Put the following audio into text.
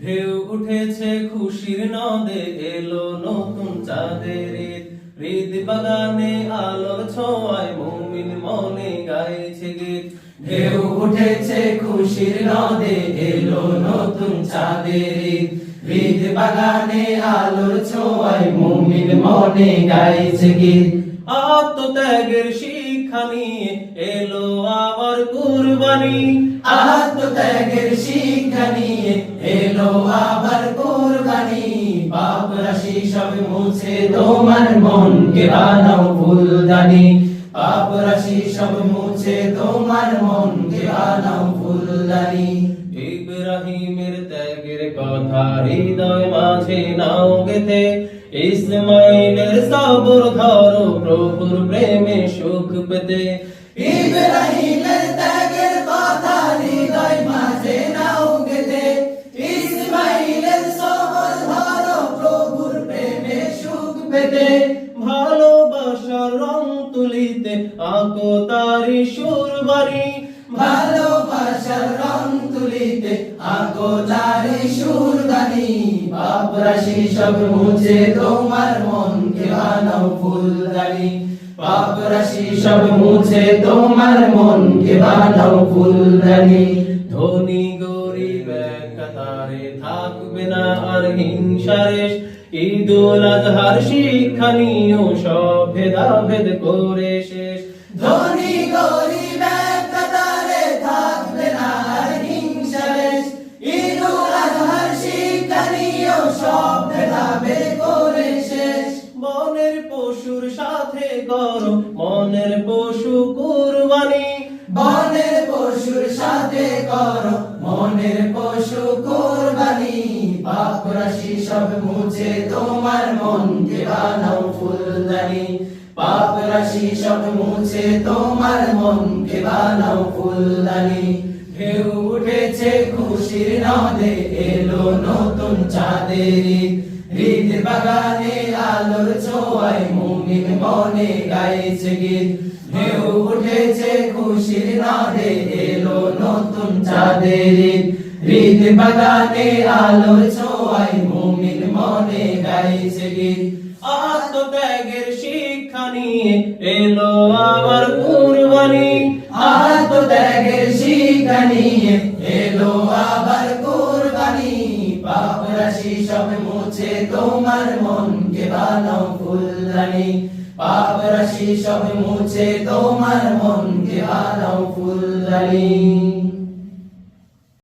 ঢেউ উঠেছে, খুশির নদে এলো নতুন চাঁদের হৃদ বাগানে আলোর ছোঁয়ায় মুমিন মনে গাইছে গীত। ঢেউ উঠেছে, খুশির নদে এলো নতুন চাঁদের। হৃদ বাগানে আলোর ছোঁয়ায় মুমিন মনে গাইছে গীত। আত্মত্যাগের শিক্ষা নিয়ে এলো আবার কুরবানি। আত্মত্যাগের শিক্ষা নিয়ে এলো আবার কোরবানি। পাপ রাশি সব মুছে তোমার মনকে বানাও ফুলদানি। পাপ রাশি সব মুছে তোমার মনকে বানাও ফুলদানি। ইব্রাহিমের ত্যাগের কথা হৃদয় মাঝে নাও গেতে ইসমাইলের সবর ধরো প্রভুর প্রেমে সুখ পেতে। ইব্রাহিমের পেতে ভালোবাসার রং তুলিতে আঁকো তারি সুর বাড়ি ভালোবাসার রং তুলিতে আগো তারে সুরদানি পাপ রাশি সব মুছে তোমার মনকে বানাও ফুলদানি। পাপ রাশি সব মুছে তোমার মনকে বানাও ফুলদানি। ধনী গরিব এক কাতারে থাকবে না আর হিংসারেশ ঈদুল আজহার শিক্ষা নিয়েও সব ভেদাভেদ করে শেষ। ধনী গরিব এক কাতারে থাকবে না হিংসা রেশ। ঈদুল আজহার শিক্ষা নিয়েও সব ভেদাভেদ করে শেষ। মনের পশুর সাথে করো মনের পশু কুরবানি। বনের পশুর সাথে কর, মনের পশু কোরবানি। পাপ রাশি সব মুছে তোমার মনকে বানাও ফুলদানি। পাপ রাশি সব মুছে তোমার মনকে বানাও ফুলদানি। ঢেউ উঠেছে খুশির নদে, এলো নতুন চাঁদের। হৃদ বাগানে আলোর ছোঁয়ায় মুমিন মনে গাইছে গীত। ঢেউ উঠেছে খুশির নাদে চাঁদের। হৃদ বাগানে আলোর ছোঁয়ায় মুমিন মনে গাইছে গীত। আত্মত্যাগের শিক্ষা নিয়ে এলো আবার কুরবানি। আত্মত্যাগের শিক্ষা নিয়ে এলো আবার কোরবানি। পাপ রাশি সব মুছে তোমার মনকে বানাও ফুলদানি। পাপ রাশি সব মুছে তোমার মনকে বানাও ফুলদানি।